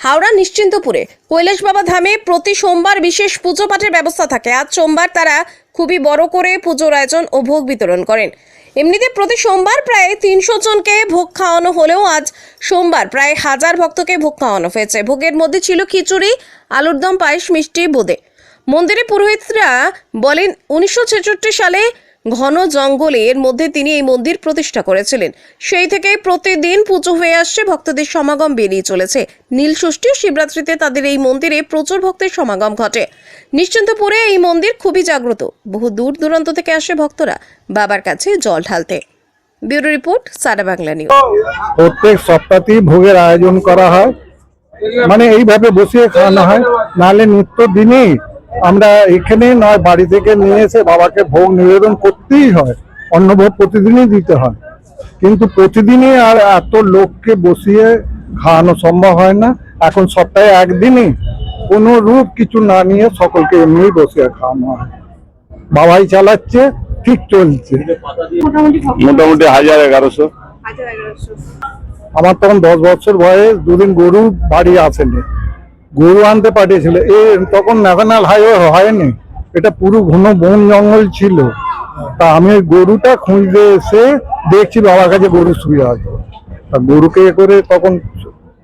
হাওড়া নিশ্চিন্তপুরে কৈলাস বাবা ধামে প্রতি সোমবার বিশেষ পুজো পাঠের ব্যবস্থা থাকে। আজ সোমবার তারা খুবই বড় করে পুজোর আয়োজন ও ভোগ বিতরণ করেন। এমনিতে প্রতি সোমবার প্রায় তিনশো জনকে ভোগ খাওয়ানো হলেও আজ সোমবার প্রায় হাজার ভক্তকে ভোগ খাওয়ানো হয়েছে। ভোগের মধ্যে ছিল খিচুড়ি, আলুর দম, পায়েস, মিষ্টি, বোঁদে। মন্দিরে পুরোহিতরা বলেন, উনিশশো ছেষট্টি সালে ঘন জঙ্গলের মধ্যে তিনি এই মন্দির প্রতিষ্ঠা করেছিলেন। সেই থেকে প্রতিদিন পুজো হয়ে আসছে, ভক্তদের সমাগম বেরিয়ে চলেছে। নীল ষষ্ঠী শিবরাত্রিতে তাদের এই মন্দিরে প্রচুর ভক্তের সমাগম ঘটে। নিশ্চিন্তপুরে এই মন্দির খুবই জাগ্রত। বহু দূর দূরান্ত থেকে আসে ভক্তরা। বাবার কাছে জল ঢালতে। Bureau report, Sara Bangla news. প্রত্যেক সপ্তাহতেই ভোগের আয়োজন করা হয়। মানে এইভাবে বসিয়ে খাওয়ানো হয়। নাহলে নিত্য দিনেই আমরা এখানে নয় বাড়ি থেকে নিয়ে এসে বাবাকে ভোগ নিবেদন করতেই হয়। অন্নভোগ প্রতিদিনই দিতে হয়। কিন্তু প্রতিদিনই আর এত লোককে বসিয়ে খাওয়ানো সম্ভব হয় না। এখন সপ্তাহে একদিনই কোনো রূপ কিছু না নিয়ে সকলকে এমনি বসিয়ে খাওয়ানো হয়। বাবাই চালাচ্ছে ঠিক চলছে। মোটামুটি হাজার এগারোশো। আমার তখন দশ বছর বয়স দুদিন গরু বাড়ি আসেনি। গরু আনতে পাঠিয়েছিল। এ তখন ন্যাশনাল হাইওয়ে হয়নি। এটা পুরো ঘন বন জঙ্গল ছিল। তা আমি গরুটা খুঁজতে এসে দেখছি বাবার কাছে গরু শুয়ে আছে। তা গরুকে এ করে তখন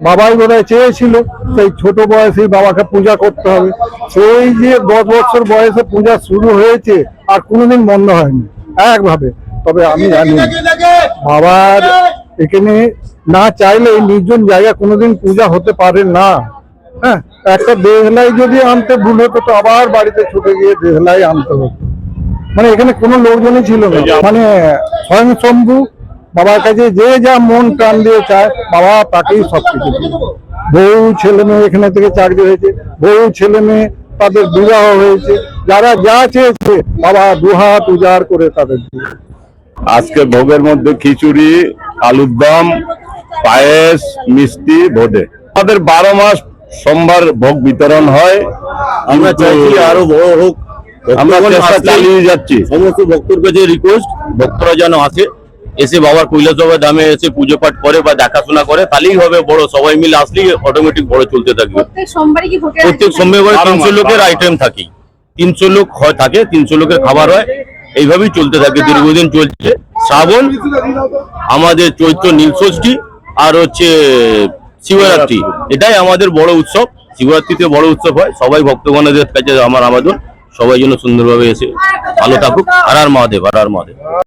বাবাই বোধহয় চেয়েছিল, সেই ছোট বয়সে বাবাকে পূজা করতে হবে। সেই যে দশ বছর বয়সে পূজা শুরু হয়েছে, আর কোনোদিন বন্ধ হয়নি, একভাবে। তবে আমি জানি, বাবার এখানে না চাইলে নির্জন জায়গা কোনোদিন পূজা হতে পারে না। হ্যাঁ একটা দেহলাই যদি আনতে ভুল হতো তো আবার বাড়িতে ছুটে গিয়ে দেহলাই আনতে হতো। মানে এখানে কোনো লোকজনই ছিল না। মানে স্বয়ং শম্ভু বাবার কাছে যে যা মন টান দিয়ে চায় বাবা তাকেই সব কিছু। বউ ছেলে মেয়ে এখানে থেকে চাকরি হয়েছে। বউ ছেলে মেয়ে তাদের বিবাহ হয়েছে। যারা যা চেয়েছে বাবা দুহাত উজাড় করে তাদের আজকে ভোগের মধ্যে খিচুড়ি আলুর দম পায়েস মিষ্টি বোঁদে আমাদের বারো মাস সোমবার ভোগ বিতরণ হয় আমরা চাইছি আরও বড় হোক। আমরা চেষ্টা চালিয়ে যাচ্ছি। সমস্ত ভক্তর কাছে রিকোয়েস্ট ভক্তরা যেন আসে এসে বাবার কৈলাস বাবার দামে এসে পুজো পাঠ করে বা দেখাশোনা করে তাহলেই হবে বড় সবাই মিলে আসলেই অটোমেটিক বড় চলতে থাকবে। প্রত্যেক সোমবার তিনশো লোকের আইটেম থাকে। তিনশো লোক হয় থাকে তিনশো লোকের খাবার হয় এইভাবেই চলতে থাকে দীর্ঘদিন চলছে। শ্রাবণ আমাদের চৈত্র নীলষষ্ঠী আর হচ্ছে শিবরাত্রি। এটাই আমাদের বড় উৎসব। শিবরাত্রিতে বড় উৎসব হয়। সবাই ভক্তগণের কাছে আমার আবেদন। সবাই যেন সুন্দরভাবে এসে ভালো থাকুক। আর আর মহাদেব, আর আর মহাদেব।